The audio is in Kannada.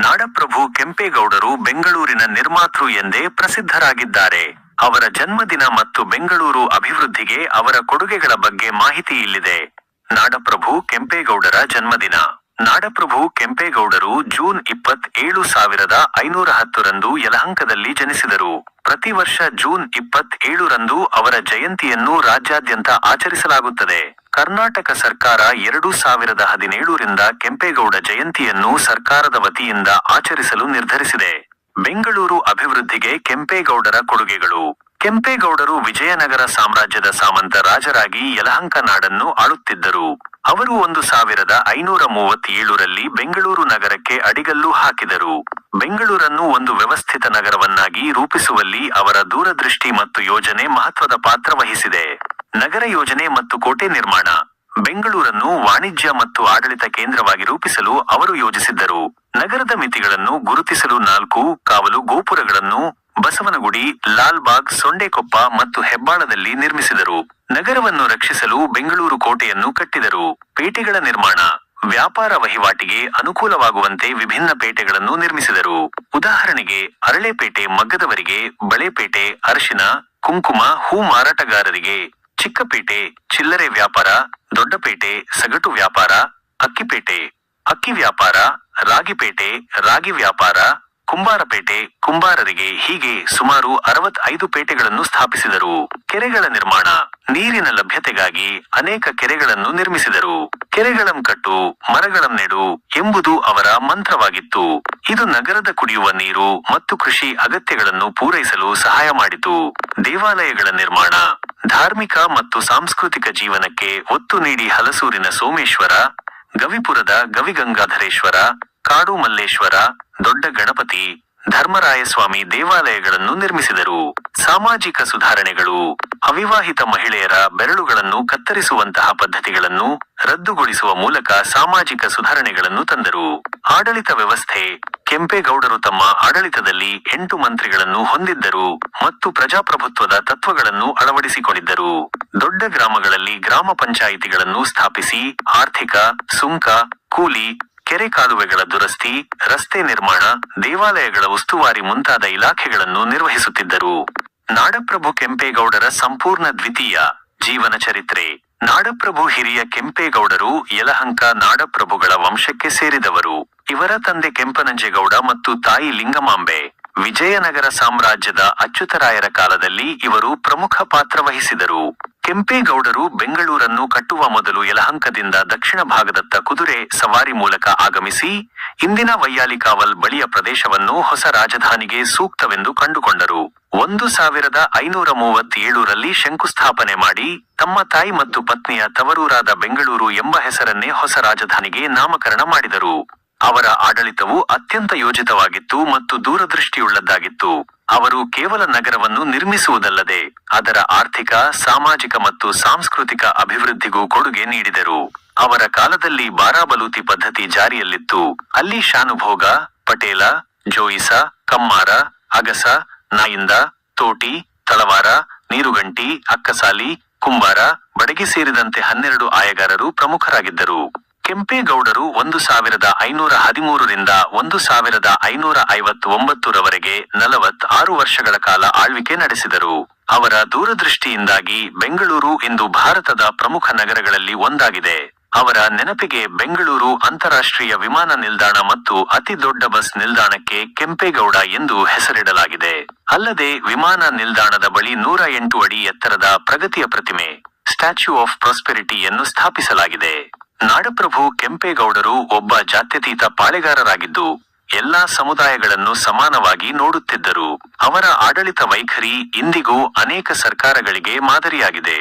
ನಾಡಪ್ರಭು ಕೆಂಪೇಗೌಡರು ಬೆಂಗಳೂರಿನ ನಿರ್ಮಾತೃ ಎಂದೇ ಪ್ರಸಿದ್ಧರಾಗಿದ್ದಾರೆ. ಅವರ ಜನ್ಮದಿನ ಮತ್ತು ಬೆಂಗಳೂರು ಅಭಿವೃದ್ಧಿಗೆ ಅವರ ಕೊಡುಗೆಗಳ ಬಗ್ಗೆ ಮಾಹಿತಿ ಇಲ್ಲಿದೆ. ನಾಡಪ್ರಭು ಕೆಂಪೇಗೌಡರ ಜನ್ಮದಿನ. ನಾಡಪ್ರಭು ಕೆಂಪೇಗೌಡರು ಜೂನ್ ಇಪ್ಪತ್ ಏಳು ಸಾವಿರದ ಐನೂರ ಹತ್ತರಂದು ಯಲಹಂಕದಲ್ಲಿ ಜನಿಸಿದರು. ಪ್ರತಿ ವರ್ಷ ಜೂನ್ ಇಪ್ಪತ್ ಏಳರಂದು ಅವರ ಜಯಂತಿಯನ್ನು ರಾಜ್ಯಾದ್ಯಂತ ಆಚರಿಸಲಾಗುತ್ತದೆ. ಕರ್ನಾಟಕ ಸರ್ಕಾರ ಎರಡು ಸಾವಿರದ ಹದಿನೇಳರಿಂದ ಕೆಂಪೇಗೌಡ ಜಯಂತಿಯನ್ನು ಸರ್ಕಾರದ ವತಿಯಿಂದ ಆಚರಿಸಲು ನಿರ್ಧರಿಸಿದೆ. ಬೆಂಗಳೂರು ಅಭಿವೃದ್ಧಿಗೆ ಕೆಂಪೇಗೌಡರ ಕೊಡುಗೆಗಳು. ಕೆಂಪೇಗೌಡರು ವಿಜಯನಗರ ಸಾಮ್ರಾಜ್ಯದ ಸಾಮಂತ ರಾಜರಾಗಿ ಯಲಹಂಕ ನಾಡನ್ನು ಆಳುತ್ತಿದ್ದರು. ಅವರು ಒಂದು ಸಾವಿರದ ಐನೂರ ಮೂವತ್ತೇಳರಲ್ಲಿ ಬೆಂಗಳೂರು ನಗರಕ್ಕೆ ಅಡಿಗಲ್ಲು ಹಾಕಿದರು. ಬೆಂಗಳೂರನ್ನು ಒಂದು ವ್ಯವಸ್ಥಿತ ನಗರವನ್ನಾಗಿ ರೂಪಿಸುವಲ್ಲಿ ಅವರ ದೂರದೃಷ್ಟಿ ಮತ್ತು ಯೋಜನೆ ಮಹತ್ವದ ಪಾತ್ರ ವಹಿಸಿದೆ. ನಗರ ಯೋಜನೆ ಮತ್ತು ಕೋಟೆ ನಿರ್ಮಾಣ, ಬೆಂಗಳೂರನ್ನು ವಾಣಿಜ್ಯ ಮತ್ತು ಆಡಳಿತ ಕೇಂದ್ರವಾಗಿ ರೂಪಿಸಲು ಅವರು ಯೋಜಿಸಿದ್ದರು. ನಗರದ ಮಿತಿಗಳನ್ನು ಗುರುತಿಸಲು ನಾಲ್ಕು, ಕಾವಲು ಗೋಪುರಗಳನ್ನು ಬಸವನಗುಡಿ, ಲಾಲ್ಬಾಗ್, ಸೊಂಡೆಕೊಪ್ಪ ಮತ್ತು ಹೆಬ್ಬಾಳದಲ್ಲಿ ನಿರ್ಮಿಸಿದರು. ನಗರವನ್ನು ರಕ್ಷಿಸಲು ಬೆಂಗಳೂರು ಕೋಟೆಯನ್ನು ಕಟ್ಟಿದರು. ಪೇಟೆಗಳ ನಿರ್ಮಾಣ, ವ್ಯಾಪಾರ ವಹಿವಾಟಿಗೆ ಅನುಕೂಲವಾಗುವಂತೆ ವಿಭಿನ್ನ ಪೇಟೆಗಳನ್ನು ನಿರ್ಮಿಸಿದರು. ಉದಾಹರಣೆಗೆ, ಅರಳೆಪೇಟೆ ಮಗ್ಗದವರಿಗೆ, ಬಳೆಪೇಟೆ ಅರಶಿನ, ಕುಂಕುಮ, ಹೂ ಮಾರಾಟಗಾರರಿಗೆ, ಚಿಕ್ಕಪೇಟೆ ಚಿಲ್ಲರೆ ವ್ಯಾಪಾರ, ದೊಡ್ಡಪೇಟೆ ಸಗಟು ವ್ಯಾಪಾರ, ಅಕ್ಕಿಪೇಟೆ, ಅಕ್ಕಿ ವ್ಯಾಪಾರ, ರಾಗಿಪೇಟೆ ರಾಗಿ ವ್ಯಾಪಾರ ಕುಂಬಾರಪೇಟೆ ಕುಂಬಾರರಿಗೆ ಹೀಗೆ ಸುಮಾರು ಅರವತ್ತೈದು ಪೇಟೆಗಳನ್ನು ಸ್ಥಾಪಿಸಿದರು. ಕೆರೆಗಳ ನಿರ್ಮಾಣ, ನೀರಿನ ಲಭ್ಯತೆಗಾಗಿ ಅನೇಕ ಕೆರೆಗಳನ್ನು ನಿರ್ಮಿಸಿದರು. ಕೆರೆಗಳಂ ಕಟ್ಟು, ಮರಗಳಂ ನೆಡು ಎಂಬುದು ಅವರ ಮಂತ್ರವಾಗಿತ್ತು. ಇದು ನಗರದ ಕುಡಿಯುವ ನೀರು ಮತ್ತು ಕೃಷಿ ಅಗತ್ಯಗಳನ್ನು ಪೂರೈಸಲು ಸಹಾಯ ಮಾಡಿತು. ದೇವಾಲಯಗಳ ನಿರ್ಮಾಣ, ಧಾರ್ಮಿಕ ಮತ್ತು ಸಾಂಸ್ಕೃತಿಕ ಜೀವನಕ್ಕೆ ಒತ್ತು ನೀಡಿ ಹಲಸೂರಿನ ಸೋಮೇಶ್ವರ, ಗವಿಪುರದ ಗವಿಗಂಗಾಧರೇಶ್ವರ ಕಾಡು ಮಲ್ಲೇಶ್ವರ ದೊಡ್ಡ ಗಣಪತಿ, ಧರ್ಮರಾಯಸ್ವಾಮಿ ದೇವಾಲಯಗಳನ್ನು ನಿರ್ಮಿಸಿದರು. ಸಾಮಾಜಿಕ ಸುಧಾರಣೆಗಳು, ಅವಿವಾಹಿತ ಮಹಿಳೆಯರ ಬೆರಳುಗಳನ್ನು ಕತ್ತರಿಸುವಂತಹ ಪದ್ಧತಿಗಳನ್ನು ರದ್ದುಗೊಳಿಸುವ ಮೂಲಕ ಸಾಮಾಜಿಕ ಸುಧಾರಣೆಗಳನ್ನು ತಂದರು. ಆಡಳಿತ ವ್ಯವಸ್ಥೆ, ಕೆಂಪೇಗೌಡರು ತಮ್ಮ ಆಡಳಿತದಲ್ಲಿ ಎಂಟು ಮಂತ್ರಿಗಳನ್ನು ಹೊಂದಿದ್ದರು ಮತ್ತು ಪ್ರಜಾಪ್ರಭುತ್ವದ ತತ್ವಗಳನ್ನು ಅಳವಡಿಸಿಕೊಂಡಿದ್ದರು. ದೊಡ್ಡ ಗ್ರಾಮಗಳಲ್ಲಿ ಗ್ರಾಮ ಪಂಚಾಯಿತಿಗಳನ್ನು ಸ್ಥಾಪಿಸಿ ಆರ್ಥಿಕ, ಸುಂಕ, ಕೂಲಿ ಕೆರೆ ಕಾಲುವೆಗಳ ದುರಸ್ತಿ, ರಸ್ತೆ ನಿರ್ಮಾಣ, ದೇವಾಲಯಗಳ ಉಸ್ತುವಾರಿ ಮುಂತಾದ ಇಲಾಖೆಗಳನ್ನು ನಿರ್ವಹಿಸುತ್ತಿದ್ದರು. ನಾಡಪ್ರಭು ಕೆಂಪೇಗೌಡರ ಸಂಪೂರ್ಣ ದ್ವಿತೀಯ ಜೀವನ ಚರಿತ್ರೆ. ನಾಡಪ್ರಭು ಹಿರಿಯ ಕೆಂಪೇಗೌಡರು ಯಲಹಂಕ ನಾಡಪ್ರಭುಗಳ ವಂಶಕ್ಕೆ ಸೇರಿದವರು. ಇವರ ತಂದೆ ಕೆಂಪನಂಜೇಗೌಡ ಮತ್ತು ತಾಯಿ ಲಿಂಗಮಾಂಬೆ. ವಿಜಯನಗರ ಸಾಮ್ರಾಜ್ಯದ ಅಚ್ಯುತರಾಯರ ಕಾಲದಲ್ಲಿ ಇವರು ಪ್ರಮುಖ ಪಾತ್ರ ವಹಿಸಿದರು. ಕೆಂಪೇಗೌಡರು ಬೆಂಗಳೂರನ್ನು ಕಟ್ಟುವ ಮೊದಲು ಯಲಹಂಕದಿಂದ ದಕ್ಷಿಣ ಭಾಗದತ್ತ ಕುದುರೆ ಸವಾರಿ ಮೂಲಕ ಆಗಮಿಸಿ, ಇಂದಿನ ವೈಯಾಲಿಕಾವಲ್ ಬಳಿಯ ಪ್ರದೇಶವನ್ನು ಹೊಸ ರಾಜಧಾನಿಗೆ ಸೂಕ್ತವೆಂದು ಕಂಡುಕೊಂಡರು. ಒಂದು ಸಾವಿರದ ಐನೂರ ಮೂವತ್ತೇಳರಲ್ಲಿ ಶಂಕುಸ್ಥಾಪನೆ ಮಾಡಿ, ತಮ್ಮ ತಾಯಿ ಮತ್ತು ಪತ್ನಿಯ ತವರೂರಾದ ಬೆಂಗಳೂರು ಎಂಬ ಹೆಸರನ್ನೇ ಹೊಸ ರಾಜಧಾನಿಗೆ ನಾಮಕರಣ ಮಾಡಿದರು. ಅವರ ಆಡಳಿತವು ಅತ್ಯಂತ ಯೋಜಿತವಾಗಿತ್ತು ಮತ್ತು ದೂರದೃಷ್ಟಿಯುಳ್ಳದ್ದಾಗಿತ್ತು. ಅವರು ಕೇವಲ ನಗರವನ್ನು ನಿರ್ಮಿಸುವುದಲ್ಲದೆ ಅದರ ಆರ್ಥಿಕ, ಸಾಮಾಜಿಕ ಮತ್ತು ಸಾಂಸ್ಕೃತಿಕ ಅಭಿವೃದ್ಧಿಗೂ ಕೊಡುಗೆ ನೀಡಿದರು. ಅವರ ಕಾಲದಲ್ಲಿ ಬಾರಾಬಲೂತಿ ಪದ್ಧತಿ ಜಾರಿಯಲ್ಲಿತ್ತು. ಅಲ್ಲಿ ಶಾನುಭೋಗ, ಪಟೇಲ, ಜೋಯಿಸ, ಕಮ್ಮಾರ, ಅಗಸ, ನಾಯಿಂದ, ತೋಟಿ, ತಳವಾರ, ನೀರುಗಂಟಿ, ಅಕ್ಕಸಾಲಿ, ಕುಂಬಾರ, ಬಡಗಿ ಸೇರಿದಂತೆ ಹನ್ನೆರಡು ಆಯಗಾರರು ಪ್ರಮುಖರಾಗಿದ್ದರು. ಕೆಂಪೇಗೌಡರು ಒಂದು ಸಾವಿರದ ಐನೂರ ಹದಿಮೂರರಿಂದ ಒಂದು ಸಾವಿರದ ಐನೂರ ಐವತ್ತೊಂಬತ್ತರವರೆಗೆ ನಲವತ್ ಆರು ವರ್ಷಗಳ ಕಾಲ ಆಳ್ವಿಕೆ ನಡೆಸಿದರು. ಅವರ ದೂರದೃಷ್ಟಿಯಿಂದಾಗಿ ಬೆಂಗಳೂರು ಇಂದು ಭಾರತದ ಪ್ರಮುಖ ನಗರಗಳಲ್ಲಿ ಒಂದಾಗಿದೆ. ಅವರ ನೆನಪಿಗೆ ಬೆಂಗಳೂರು ಅಂತಾರಾಷ್ಟ್ರೀಯ ವಿಮಾನ ನಿಲ್ದಾಣ ಮತ್ತು ಅತಿ ದೊಡ್ಡ ಬಸ್ ನಿಲ್ದಾಣಕ್ಕೆ ಕೆಂಪೇಗೌಡ ಎಂದು ಹೆಸರಿಡಲಾಗಿದೆ. ಅಲ್ಲದೆ ವಿಮಾನ ನಿಲ್ದಾಣದ ಬಳಿ ನೂರ ಎಂಟು ಅಡಿ ಎತ್ತರದ ಪ್ರಗತಿಯ ಪ್ರತಿಮೆ, ಸ್ಟ್ಯಾಚ್ಯೂ ಆಫ್ ಪ್ರಾಸ್ಪೆರಿಟಿಯನ್ನು ಸ್ಥಾಪಿಸಲಾಗಿದೆ. ನಾಡಪ್ರಭು ಕೆಂಪೇಗೌಡರು ಒಬ್ಬ ಜಾತ್ಯತೀತ ಪಾಳೆಗಾರರಾಗಿದ್ದು ಎಲ್ಲಾ ಸಮುದಾಯಗಳನ್ನು ಸಮಾನವಾಗಿ ನೋಡುತ್ತಿದ್ದರು. ಅವರ ಆಡಳಿತ ವೈಖರಿ ಇಂದಿಗೂ ಅನೇಕ ಸರ್ಕಾರಗಳಿಗೆ ಮಾದರಿಯಾಗಿದೆ.